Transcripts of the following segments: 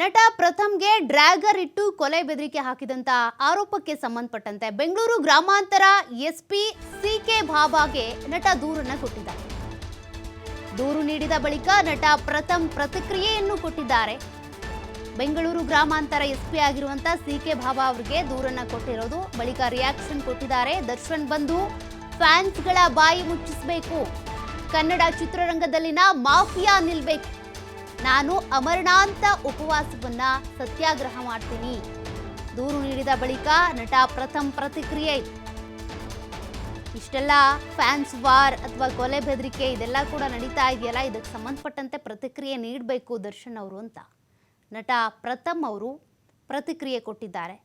ನಟ ಪ್ರಥಮ್ಗೆ ಡ್ರ್ಯಾಗರ್ ಇಟ್ಟು ಕೊಲೆ ಬೆದರಿಕೆ ಹಾಕಿದಂತ ಆರೋಪಕ್ಕೆ ಸಂಬಂಧಪಟ್ಟಂತೆ ಬೆಂಗಳೂರು ಗ್ರಾಮಾಂತರ ಎಸ್ಪಿ ಸಿ ಕೆ ಭಾಬಾಗೆ ನಟ ದೂರನ್ನ ಕೊಟ್ಟಿದ್ದಾರೆ. ದೂರು ನೀಡಿದ ಬಳಿಕ ನಟ ಪ್ರಥಮ್ ಪ್ರತಿಕ್ರಿಯೆಯನ್ನು ಕೊಟ್ಟಿದ್ದಾರೆ. ಬೆಂಗಳೂರು ಗ್ರಾಮಾಂತರ ಎಸ್ಪಿ ಆಗಿರುವಂತ ಸಿ ಕೆ ಭಾಬಾ ಅವರಿಗೆ ದೂರನ್ನ ಕೊಟ್ಟಿರೋದು, ಬಳಿಕ ರಿಯಾಕ್ಷನ್ ಕೊಟ್ಟಿದ್ದಾರೆ. ದರ್ಶನ್ ಬಂದು ಫ್ಯಾನ್ಸ್ಗಳ ಬಾಯಿ ಮುಚ್ಚಿಸಬೇಕು. ಕನ್ನಡ ಚಿತ್ರರಂಗದಲ್ಲಿನ ಮಾಫಿಯಾ ನಿಲ್ಬೇಕು. ನಾನು ಅಮರಣಾಂತ ಉಪವಾಸವನ್ನ ಸತ್ಯಾಗ್ರಹ ಮಾಡ್ತೀನಿ. ದೂರು ನೀಡಿದ ಬಳಿಕ ನಟ ಪ್ರಥಮ್ ಪ್ರತಿಕ್ರಿಯೆ. ಇಷ್ಟೆಲ್ಲ ಫ್ಯಾನ್ಸ್ ವಾರ್ ಅಥವಾ ಕೊಲೆ ಬೆದರಿಕೆ ಇದೆಲ್ಲ ಕೂಡ ನಡೀತಾ ಇದೆಯಲ್ಲ? ಇದಕ್ಕೆ ಸಂಬಂಧಪಟ್ಟಂತೆ ಪ್ರತಿಕ್ರಿಯೆ ನೀಡಬೇಕು ದರ್ಶನ್ ಅವರು ಅಂತ. ನಟ ಪ್ರಥಮ್ ಅವರು ಪ್ರತಿಕ್ರಿಯೆ ಕೊಟ್ಟಿದ್ದಾರೆ.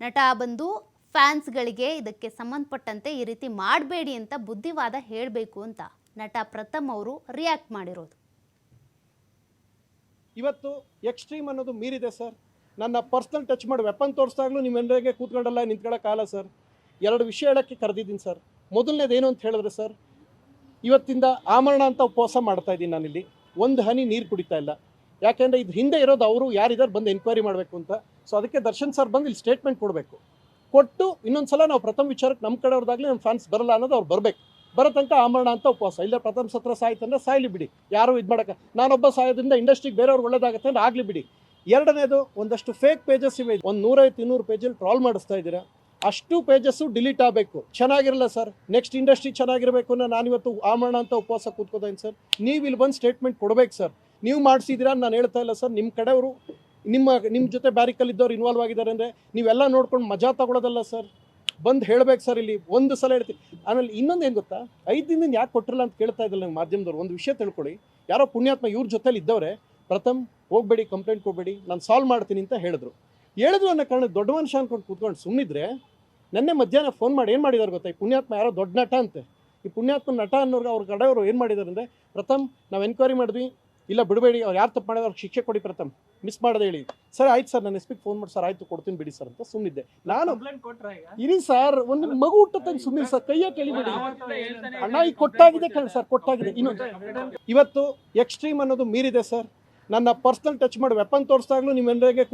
ನಟ ಬಂದು ಫ್ಯಾನ್ಸ್ಗಳಿಗೆ ಇದಕ್ಕೆ ಸಂಬಂಧಪಟ್ಟಂತೆ ಈ ರೀತಿ ಮಾಡಬೇಡಿ ಅಂತ ಬುದ್ಧಿವಾದ ಹೇಳಬೇಕು ಅಂತ ನಟ ಪ್ರಥಮ್ ಅವರು ರಿಯಾಕ್ಟ್ ಮಾಡಿರೋದು. ಇವತ್ತು ಎಕ್ಸ್ಟ್ರೀಮ್ ಅನ್ನೋದು ಮೀರಿದೆ ಸರ್. ನನ್ನ ಪರ್ಸ್ನಲ್ ಟಚ್ ಮಾಡಿ ವೆಪನ್ ನಿಮ್ಮ ನಿಮ್ಮೆಲ್ಲರಿಗೆ ಕೂತ್ಕೊಂಡಲ್ಲ ನಿಂತ್ಕೊಳ್ಳೋಕ್ಕಾಗಲ್ಲ ಸರ್. ಎರಡು ವಿಷಯ ಹೇಳೋಕ್ಕೆ ಕರೆದಿದ್ದೀನಿ ಸರ್. ಮೊದಲನೇದು ಏನು ಅಂತ ಹೇಳಿದ್ರೆ ಸರ್, ಇವತ್ತಿಂದ ಆಮರಣ ಅಂತ ಉಪವಾಸ ಮಾಡ್ತಾ ಇದ್ದೀನಿ ನಾನಿಲ್ಲಿ. ಒಂದು ಹನಿ ನೀರು ಕುಡಿತಾ ಇಲ್ಲ. ಯಾಕೆಂದರೆ ಇದು ಹಿಂದೆ ಇರೋದು ಅವರು ಯಾರಿದ್ದಾರೆ ಬಂದು ಎನ್ಕ್ವೈರಿ ಮಾಡಬೇಕು ಅಂತ. ಸೊ ಅದಕ್ಕೆ ದರ್ಶನ್ ಸರ್ ಬಂದು ಇಲ್ಲಿ ಸ್ಟೇಟ್ಮೆಂಟ್ ಕೊಡಬೇಕು. ಕೊಟ್ಟು ಇನ್ನೊಂದು ಸಲ ನಾವು ಪ್ರಥಮ ವಿಚಾರಕ್ಕೆ ನಮ್ಮ ಕಡೆಯವ್ರದ್ದಾಗಲಿ ನಮ್ಮ ಫ್ಯಾನ್ಸ್ ಬರಲ್ಲ ಅನ್ನೋದು ಅವ್ರು ಬರಬೇಕು. ಬರೋ ಆಮರಣ ಅಂತ ಉಪವಾಸ. ಇಲ್ಲ, ಪ್ರಥಮ ಸತ್ರ ಸಾಯ್ತಂದ್ರೆ ಸಾಯ್ಲಿ ಬಿಡಿ. ಯಾರು ಇದು ಮಾಡೋಕ್ಕೆ ನಾನೊಬ್ಬ ಸಾಯೋದ್ರಿಂದ ಇಂಡಸ್ಟ್ರಿಗೆ ಬೇರೆಯವ್ರು ಒಳ್ಳೇದಾಗುತ್ತೆ ಅಂದ್ರೆ ಆಗಲಿ ಬಿಡಿ. ಎರಡನೇದು, ಒಂದಷ್ಟು ಫೇಕ್ ಪೇಜಸ್ ಇವೆ. ಒಂದು ನೂರೈವತ್ತು ಇನ್ನೂರು ಪೇಜಲ್ಲಿ ಟ್ರಾಲ್ ಮಾಡಿಸ್ತಾ ಇದ್ದೀರಾ. ಅಷ್ಟು ಪೇಜಸ್ಸು ಡಿಲೀಟ್ ಆಗಬೇಕು. ಚೆನ್ನಾಗಿರಲ್ಲ ಸರ್ ನೆಕ್ಸ್ಟ್ ಇಂಡಸ್ಟ್ರಿ ಚೆನ್ನಾಗಿರಬೇಕು ಅನ್ನೋ ನಾನಿವತ್ತು ಆಮರಣ ಅಂತ ಉಪವಾಸ ಕೂತ್ಕೋತೀನಿ ಸರ್ ನೀವು ಇಲ್ಲಿ ಬಂದು ಸ್ಟೇಟ್ಮೆಂಟ್ ಕೊಡಬೇಕು ಸರ್ ನೀವು ಮಾಡಿಸಿದ್ದೀರಾ ನಾನು ಹೇಳ್ತಾ ಇಲ್ಲ ಸರ್ ನಿಮ್ಮ ಕಡೆಯವರು ನಿಮ್ಮ ನಿಮ್ಮ ಜೊತೆ ಬ್ಯಾರಿಕಲ್ ಇದ್ದವ್ರು ಇನ್ವಾಲ್ವ್ ಆಗಿದ್ದಾರೆ ಅಂದರೆ ನೀವೆಲ್ಲ ನೋಡ್ಕೊಂಡು ಮಜಾ ತಗೊಳ್ಳೋದಲ್ಲ ಸರ್ ಬಂದು ಹೇಳ್ಬೇಕು ಸರ್ ಇಲ್ಲಿ, ಒಂದು ಸಲ ಹೇಳ್ತೀನಿ. ಆಮೇಲೆ ಇನ್ನೊಂದು ಏನು ಗೊತ್ತಾ? ಐದು ದಿನದಿಂದ ಯಾಕೆ ಕೊಟ್ಟಿರಲ್ಲ ಅಂತ ಕೇಳ್ತಾ ಇದ್ದಲ್ಲ ನಂಗೆ ಮಾಧ್ಯಮದವ್ರು, ಒಂದು ವಿಷಯ ತಿಳ್ಕೊಳ್ಳಿ ಯಾರೋ ಪುಣ್ಯಾತ್ಮ ಇವ್ರ ಜೊತೆಲಿ ಇದ್ದವ್ರೆ, ಪ್ರಥಮ್ ಹೋಗಬೇಡಿ ಕಂಪ್ಲೇಂಟ್ ಕೊಡಬೇಡಿ, ನಾನು ಸಾಲ್ವ್ ಮಾಡ್ತೀನಿ ಅಂತ ಹೇಳಿದ್ರು. ಹೇಳಿದ್ರು ಅನ್ನೋ ಕಾರಣ ದೊಡ್ಡ ಮನುಷ್ಯ ಅನ್ಕೊಂಡು ಕೂತ್ಕೊಂಡು ಸುಮ್ಮನಿದ್ರೆ ನೆನ್ನೆ ಮಧ್ಯಾಹ್ನ ಫೋನ್ ಮಾಡಿ ಏನು ಮಾಡಿದಾರೆ ಗೊತ್ತಾ? ಈ ಪುಣ್ಯಾತ್ಮ ಯಾರೋ ದೊಡ್ಡ ನಟ ಅಂತೆ. ಈ ಪುಣ್ಯಾತ್ಮ ನಟ ಅನ್ನೋರ್ಗೆ ಅವ್ರ ಕಡೆಯವರು ಏನು ಮಾಡಿದ್ದಾರೆ ಅಂದರೆ, ಪ್ರಥಮ್ ನಾವು ಎನ್ಕ್ವೈರಿ ಮಾಡಿದ್ವಿ ಇಲ್ಲ ಬಿಡಬೇಡಿ ಅವ್ರು ಯಾರು ತಪ್ಪು ಮಾಡಿದ್ರೆ ಅವ್ರಿಗೆ ಶಿಕ್ಷೆ ಕೊಡಿ ಪ್ರಥಮ್. ಮಿಸ್ ಮಾಡದೆ ಹೇಳಿ. ಸರ್ ಆಯ್ತು ಸರ್ ನಾನು ಎಸ್ಪಿಗೆ ಫೋನ್ ಮಾಡಿ ಸರ್ ಆಯ್ತು ಕೊಡ್ತೀನಿ ಬಿಡಿ ಸರ್ ಅಂತ ಸುಮ್ಮನಿದ್ದೆ ನಾನು ಇರಿ ಸರ್ ಒಂದು ಮಗು ಹುಟ್ಟುತ್ತೆ ಸುಮ್ಮನೆ ಸರ್ ಕೈಯ ಕೇಳಿಬೇಡಿ ಅಣ್ಣ ಈಗ ಕೊಟ್ಟಾಗಿದೆ ಕೇಳಿ ಸರ್ ಕೊಟ್ಟಾಗಿದೆ. ಇನ್ನೊಂದು ಇವತ್ತು ಎಕ್ಸ್ಟ್ರೀಮ್ ಅನ್ನೋದು ಮೀರಿದೆ ಸರ್. ನನ್ನ ಪರ್ಸ್ನಲ್ ಟಚ್ ಮಾಡಿ ವೆಪನ್ ತೋರಿಸ್ದಾಗ್ಲೂ ನಿಮ್ಮೆಲ್ಲರಿಗೆ